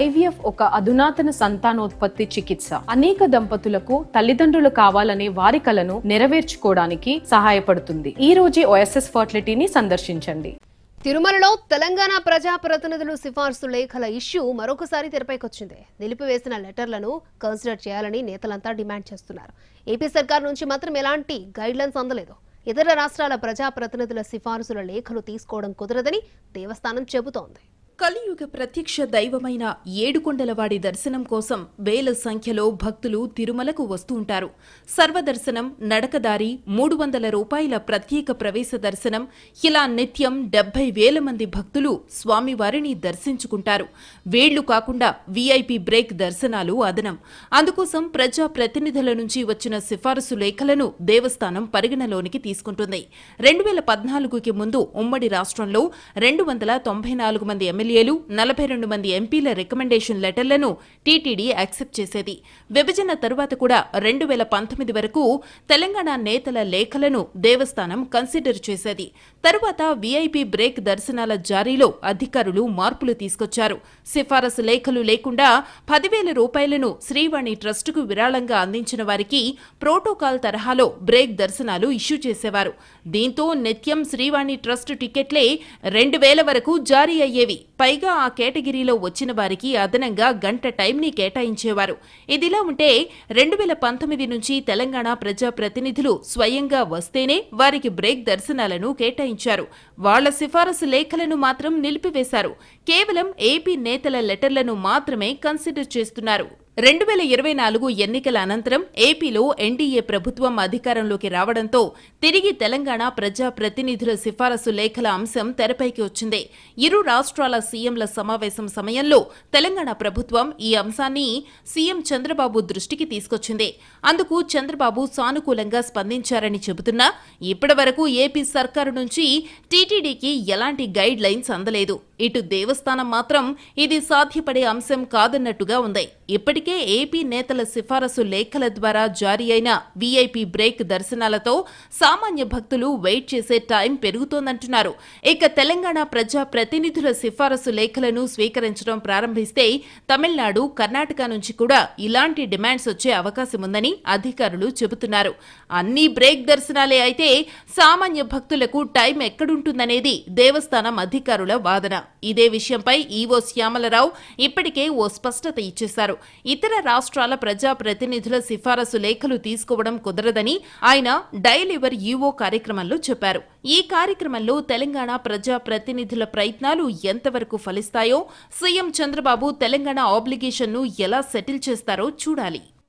IVF ఒక అధునాతన సంతానోత్పత్తి చికిత్స. అనేక దంపతులకు తల్లిదండ్రులు కావాలనే వారి కలను నెరవేర్చుకోవడానికి సహాయపడుతుంది. ఈ రోజే ఓఎస్ఎస్ ఫర్టిలిటీని సందర్శించండి. తిరుమలలో తెలంగాణ ప్రజాప్రతినిధులు సిఫార్సు లేఖల ఇష్యూ మరొకసారి తెరపైకొచ్చింది. నిలిపివేసిన లెటర్లను కన్సిడర్ చేయాలని నేతలంతా డిమాండ్ చేస్తున్నారు. ఏపీ సర్కార్ నుంచి మాత్రం ఎలాంటి గైడ్లైన్స్ అందలేదు. ఇతర రాష్ట్రాల ప్రజాప్రతినిధుల సిఫార్సుల లేఖలు తీసుకోవడం కుదరదని దేవస్థానం చెబుతోంది. కలియుగ ప్రత్యక్ష దైవమైన ఏడుకొండలవాడి దర్శనం కోసం వేల సంఖ్యలో భక్తులు తిరుమలకు వస్తూ ఉంటారు. సర్వదర్శనం నడకదారి మూడు వందల రూపాయల ప్రత్యేక ప్రవేశ దర్శనం ఇలా నిత్యం డెబ్బై వేల మంది భక్తులు స్వామివారిని దర్శించుకుంటారు. వేళ్ళు కాకుండా వీఐపీ బ్రేక్ దర్శనాలు అదనం. అందుకోసం ప్రజా ప్రతినిధుల నుంచి వచ్చిన సిఫారసు లేఖలను దేవస్థానం పరిగణలోనికి తీసుకుంటుంది. రెండు వేల పద్నాలుగుకి ముందు ఉమ్మడి రాష్ట్రంలో రెండు వందల తొంభై నాలుగు మంది ఎమ్మెల్యేలు నలభై రెండు మంది ఎంపీల రికమెండేషన్ లెటర్లను టీటీడీ యాక్సెప్ట్ చేసేది. విభజన తరువాత కూడా రెండు వేల పంతొమ్మిది వరకు తెలంగాణ నేతల లేఖలను దేవస్థానం కన్సిడర్ చేసేది. తరువాత వీఐపీ బ్రేక్ దర్శనాల జారీలో అధికారులు మార్పులు తీసుకొచ్చారు. సిఫారసు లేఖలు లేకుండా పదివేల రూపాయలను శ్రీవాణి ట్రస్టుకు విరాళంగా అందించిన వారికి ప్రోటోకాల్ తరహాలో బ్రేక్ దర్శనాలు ఇష్యూ చేసేవారు. దీంతో నిత్యం శ్రీవాణి ట్రస్ట్ టికెట్లే రెండు వేల వరకు జారీ అయ్యేవి. పైగా ఆ కేటగిరీలో వచ్చిన వారికి అదనంగా గంట టైంని కేటాయించేవారు. ఇదిలా ఉంటే రెండు వేల పంతొమ్మిది నుంచి తెలంగాణ ప్రజా ప్రతినిధులు స్వయంగా వస్తేనే వారికి బ్రేక్ దర్శనాలను కేటాయించారు. వాళ్ళ సిఫారసు లేఖలను మాత్రం నిలిపివేశారు. కేవలం ఏపీ నేతల లెటర్లను మాత్రమే కన్సిడర్ చేస్తున్నారు. రెండు వేల ఇరవై నాలుగు ఎన్నికల అనంతరం ఏపీలో ఎన్డీఏ ప్రభుత్వం అధికారంలోకి రావడంతో తిరిగి తెలంగాణ ప్రజా ప్రతినిధుల సిఫారసు లేఖల అంశం తెరపైకి వచ్చింది. ఇరు రాష్ట్రాల సీఎంల సమావేశం సమయంలో తెలంగాణ ప్రభుత్వం ఈ అంశాన్ని సీఎం చంద్రబాబు దృష్టికి తీసుకొచ్చింది. అందుకు చంద్రబాబు సానుకూలంగా స్పందించారని చెబుతున్నా ఇప్పటివరకు ఏపీ సర్కారు నుంచి టీటీడీకి ఎలాంటి గైడ్ లైన్స్ అందలేదు. ఇటు దేవస్థానం మాత్రం ఇది సాధ్యపడే అంశం కాదన్నట్టుగా ఉంది. ఇప్పటికే ఏపీ నేతల సిఫారసు లేఖల ద్వారా జారీ అయిన వీఐపీ బ్రేక్ దర్శనాలతో సామాన్య భక్తులు వెయిట్ చేసే టైం పెరుగుతోందంటున్నారు. ఇక తెలంగాణ ప్రజా ప్రతినిధుల సిఫారసు లేఖలను స్వీకరించడం ప్రారంభిస్తే తమిళనాడు కర్ణాటక నుంచి కూడా ఇలాంటి డిమాండ్స్ వచ్చే అవకాశం ఉందని అధికారులు చెబుతున్నారు. అన్ని బ్రేక్ దర్శనాలే అయితే సామాన్య భక్తులకు టైం ఎక్కడుంటుందనేది దేవస్థానం అధికారుల వాదన. ఇదే విషయంపై ఈవో శ్యామలరావు ఇప్పటికే ఓ స్పష్టత ఇచ్చేశారు. ఇతర రాష్ట్రాల ప్రజా ప్రతినిధుల సిఫారసు లేఖలు తీసుకోవడం కుదరదని ఆయన డైలివర్ ఈవో కార్యక్రమంలో చెప్పారు. ఈ కార్యక్రమంలో తెలంగాణ ప్రజా ప్రతినిధుల ప్రయత్నాలు ఎంతవరకు ఫలిస్తాయో సీఎం చంద్రబాబు తెలంగాణ ఆబ్లిగేషన్ను ఎలా సెటిల్ చేస్తారో చూడాలి.